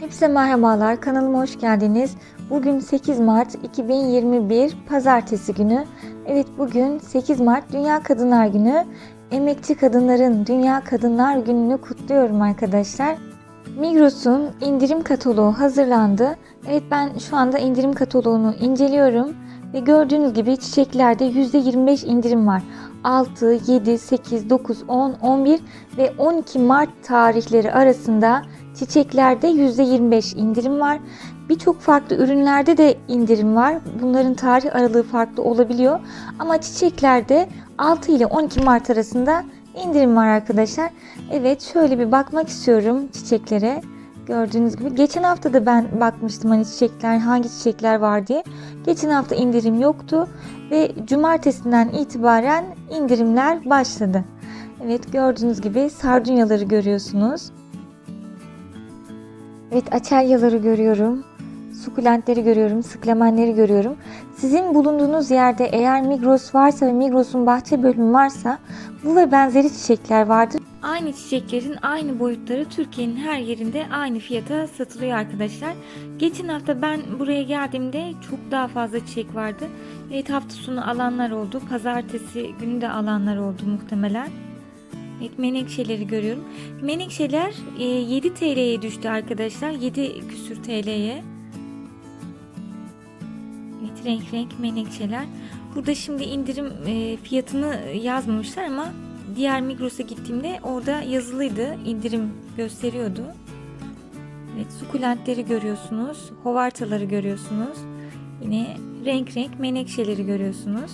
Hepsi merhabalar, kanalıma hoş geldiniz. Bugün 8 Mart 2021 Pazartesi günü. Evet bugün 8 Mart Dünya Kadınlar Günü. Emekçi kadınların Dünya Kadınlar Günü'nü kutluyorum arkadaşlar. Migros'un indirim kataloğu hazırlandı. Evet ben şu anda indirim kataloğunu inceliyorum. Ve gördüğünüz gibi çiçeklerde %25 indirim var. 6, 7, 8, 9, 10, 11 ve 12 Mart tarihleri arasında çiçeklerde %25 indirim var. Birçok farklı ürünlerde de indirim var. Bunların tarih aralığı farklı olabiliyor. Ama çiçeklerde 6 ile 12 Mart arasında indirim var arkadaşlar. Evet şöyle bir bakmak istiyorum çiçeklere. Gördüğünüz gibi geçen hafta da ben bakmıştım hani çiçekler hangi çiçekler var diye. Geçen hafta indirim yoktu ve cumartesinden itibaren indirimler başladı. Evet gördüğünüz gibi sardunyaları görüyorsunuz. Evet açelyaları görüyorum. Sukulentleri görüyorum, sıklamenleri görüyorum. Sizin bulunduğunuz yerde eğer Migros varsa ve Migros'un bahçe bölümü varsa bu ve benzeri çiçekler vardır. Aynı çiçeklerin aynı boyutları Türkiye'nin her yerinde aynı fiyata satılıyor arkadaşlar. Geçen hafta ben buraya geldiğimde çok daha fazla çiçek vardı. Evet hafta sonu alanlar oldu. Pazartesi günü de alanlar oldu muhtemelen. Evet menekşeleri görüyorum. Menekşeler e, 7 TL'ye düştü arkadaşlar. 7 küsür TL'ye. Renk renk menekşeler. Burada şimdi indirim e, fiyatını yazmamışlar ama diğer Migros'a gittiğimde orada yazılıydı. indirim gösteriyordu. Evet sukulentleri görüyorsunuz. Hovartaları görüyorsunuz. Yine renk renk menekşeleri görüyorsunuz.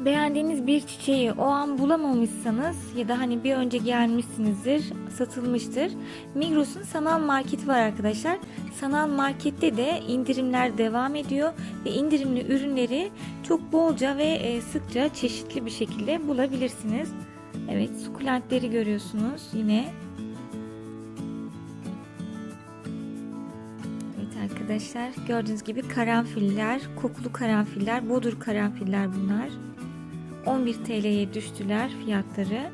Beğendiğiniz bir çiçeği o an bulamamışsanız ya da hani bir önce gelmişsinizdir, satılmıştır. Migros'un sanal marketi var arkadaşlar. Sanal markette de indirimler devam ediyor ve indirimli ürünleri çok bolca ve e, sıkça çeşitli bir şekilde bulabilirsiniz. Evet, sukulentleri görüyorsunuz yine. Evet arkadaşlar, gördüğünüz gibi karanfiller, kokulu karanfiller, bodur karanfiller bunlar. 11 TL'ye düştüler fiyatları.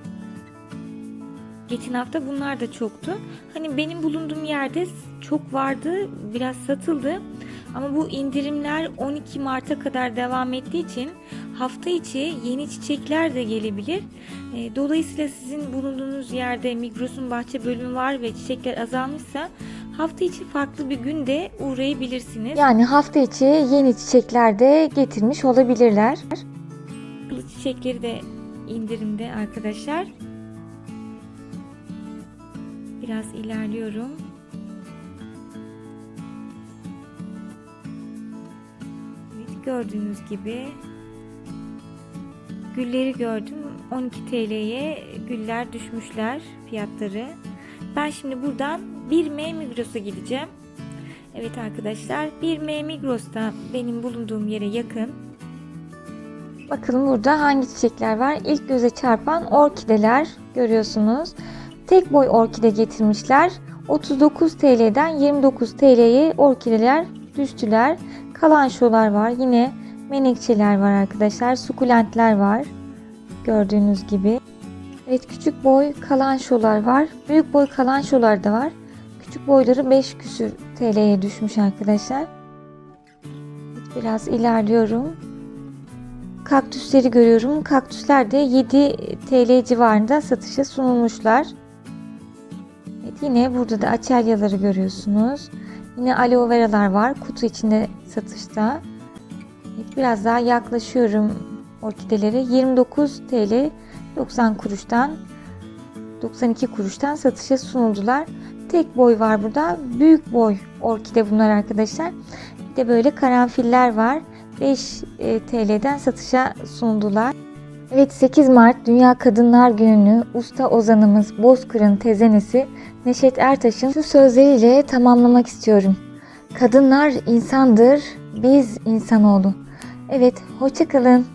Geçen hafta bunlar da çoktu. Hani benim bulunduğum yerde çok vardı, biraz satıldı. Ama bu indirimler 12 Mart'a kadar devam ettiği için hafta içi yeni çiçekler de gelebilir. E, Dolayısıyla sizin bulunduğunuz yerde Migros'un bahçe bölümü var ve çiçekler azalmışsa hafta içi farklı bir günde uğrayabilirsiniz. Yani hafta içi yeni çiçekler de getirmiş olabilirler. Çiçekleri de indirimde arkadaşlar. Biraz ilerliyorum. Evet, gördüğünüz gibi gülleri gördüm. 12 TL'ye güller düşmüşler fiyatları. Ben şimdi buradan 1M Migros'a gideceğim. Evet arkadaşlar 1M Migros'ta benim bulunduğum yere yakın. Bakalım burada hangi çiçekler var. İlk göze çarpan orkideler görüyorsunuz. Tek boy orkide getirmişler. 39 TL'den 29 TL'ye orkideler düştüler. Kalanşolar var. Yine menekşeler var arkadaşlar. Sukulentler var. Gördüğünüz gibi. Evet küçük boy kalanşolar var. Büyük boy kalanşolar da var. Küçük boyları 5 küsür TL'ye düşmüş arkadaşlar. Biraz ilerliyorum. Kaktüsleri görüyorum. Kaktüsler de 7 TL civarında satışa sunulmuşlar. Yine burada da açelyaları görüyorsunuz. Yine aloe veralar var. Kutu içinde satışta. Biraz daha yaklaşıyorum orkidelere. 29 TL 90 kuruştan 92 kuruştan satışa sunuldular. Tek boy var burada. Büyük boy orkide bunlar arkadaşlar. Bir de böyle karanfiller var. 5 e, TL'den satışa sundular. Evet 8 Mart Dünya Kadınlar Günü'nü usta ozanımız Bozkır'ın tezenesi Neşet Ertaş'ın şu sözleriyle tamamlamak istiyorum. Kadınlar insandır, biz insanoğlu. Evet, hoşçakalın.